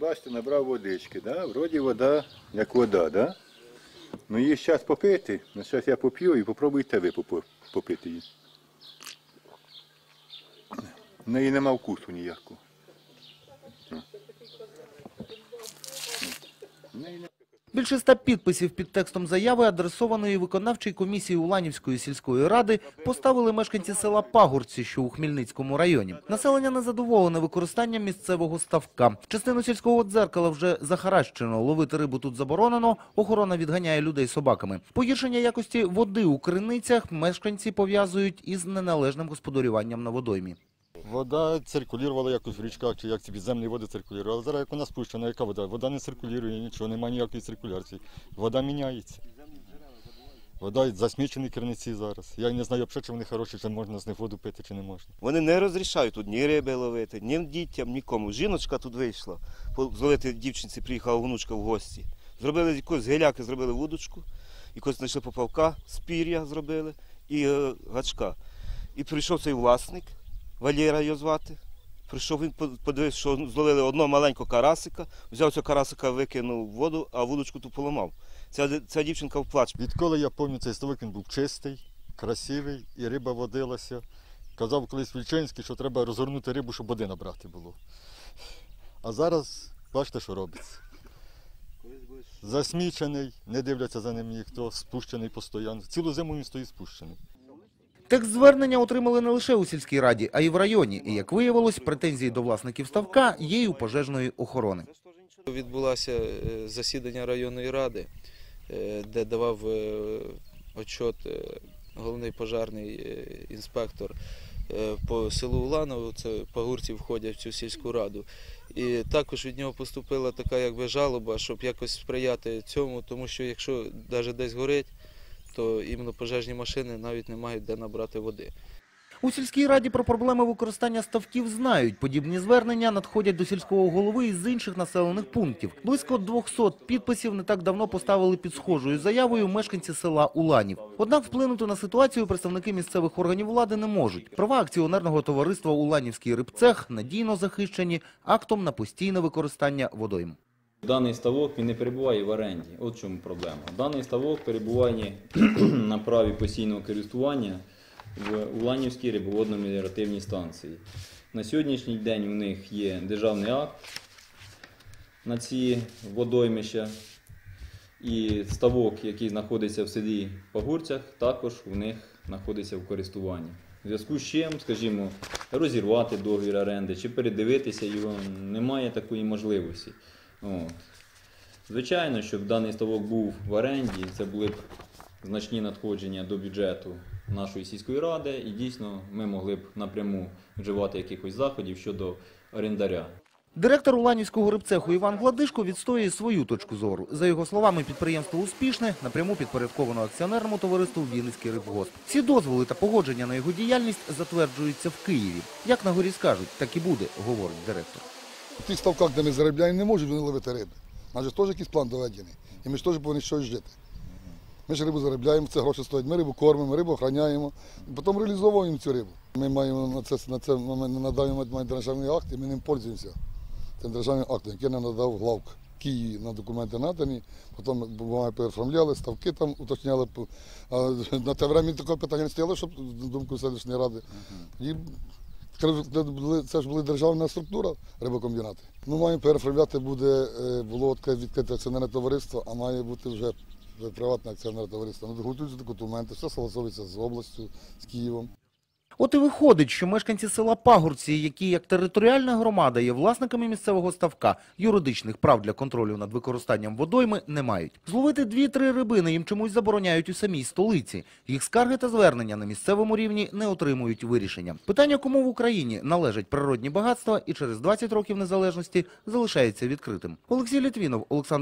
Бачите, набрав водички, да? вроді вода, як вода, да? Ну її зараз попити, ну зараз я поп'ю і попробуйте ви попити її. В неї нема вкусу ніякого. Більше ста підписів під текстом заяви, адресованої виконавчій комісії Уланівської сільської ради, поставили мешканці села Пагорці, що у Хмельницькому районі. Населення незадоволене використанням місцевого ставка. Частину сільського дзеркала вже захаращено. Ловити рибу тут заборонено. Охорона відганяє людей собаками. Погіршення якості води у криницях мешканці пов'язують із неналежним господарюванням на водоймі. Вода циркулювала якось в річках, чи як ці підземні води циркулювали. зараз як вона спущена, яка вода? Вода не циркулює, нічого, немає ніякої циркуляції. Вода міняється. Вода засмічені криниці зараз. Я не знаю, чи вони хороші, чи можна з них воду пити, чи не можна. Вони не розрішають тут ні риби ловити, ні дітям, нікому. Жіночка тут вийшла. Зловити дівчинці приїхала внучка в гості. Зробили якось геляки, зробили вудочку, якось знайшли попавка, з пір'я зробили і е, гачка. І прийшов цей власник, Валєра його звати. Прийшов він подивився, що зловили одного маленького карасика, взяв цього карасика, викинув воду, а вудочку ту поламав. Ця, ця дівчинка в плач. Відколи я пам'ятаю, цей ставок він був чистий, красивий, і риба водилася. Казав колись Вільчинський, що треба розгорнути рибу, щоб води набрати було. А зараз бачите, що робиться. Засмічений, не дивляться за ним ніхто, спущений постійно. Цілу зиму він стоїть спущений. Текст звернення отримали не лише у сільській раді, а й в районі. І, як виявилось, претензії до власників ставка є й у пожежної охорони. Відбулося е, засідання районної ради, е, де давав е, отчет головний пожарний е, інспектор по селу Уланово, це пагурці входять в цю сільську раду. І також від нього поступила така якби жалоба, щоб якось сприяти цьому, тому що якщо навіть десь горить, то іменно пожежні машини навіть не мають де набрати води. У сільській раді про проблеми використання ставків знають. Подібні звернення надходять до сільського голови із інших населених пунктів. Близько 200 підписів не так давно поставили під схожою заявою мешканці села Уланів. Однак вплинути на ситуацію представники місцевих органів влади не можуть. Права акціонерного товариства Уланівський рибцех надійно захищені актом на постійне використання водойм. Даний ставок він не перебуває в оренді. От в чому проблема. Даний ставок перебуває на праві постійного користування в Уланівській рибоводно-меліоративній станції. На сьогоднішній день у них є державний акт на ці водоймища. І ставок, який знаходиться в селі Пагурцях, також у них знаходиться в користуванні. В зв'язку з чим, скажімо, розірвати договір оренди чи передивитися його немає такої можливості. От. Звичайно, щоб даний ставок був в оренді, це були б значні надходження до бюджету нашої сільської ради, і дійсно ми могли б напряму вживати якихось заходів щодо орендаря. Директор Уланівського рибцеху Іван Гладишко відстоює свою точку зору. За його словами, підприємство успішне, напряму підпорядковано акціонерному товариству Вінницький рибгосп. Всі дозволи та погодження на його діяльність затверджуються в Києві. Як на горі скажуть, так і буде, говорить директор. В тих ставках, де ми заробляємо, не можуть вони ловити риби. У теж якийсь план доведений. І ми ж теж повинні щось жити. Ми ж рибу заробляємо, це гроші стоять. Ми рибу кормимо, рибу охороняємо, потім реалізовуємо цю рибу. Ми маємо на це на це на, даний державний акт, і ми ним пользуємося. Цим державним актом, який нам надав главк Києві на документи надані, потім бумаги переоформляли, ставки там уточняли. А на те время таке питання не стояло, щоб думку селищної ради. І це ж була державна структура рибокомбінати. Ну, маємо переправляти буде, е, було відкрите відкрите акціонерне товариство, а має бути вже, приватне акціонерне товариство. Готуються документи, все согласовується з областю, з Києвом. От і виходить, що мешканці села Пагорці, які як територіальна громада є власниками місцевого ставка, юридичних прав для контролю над використанням водойми не мають. Зловити дві-три рибини їм чомусь забороняють у самій столиці. Їх скарги та звернення на місцевому рівні не отримують вирішення. Питання, кому в Україні належать природні багатства і через 20 років незалежності залишається відкритим. Олексій Літвінов, Олександр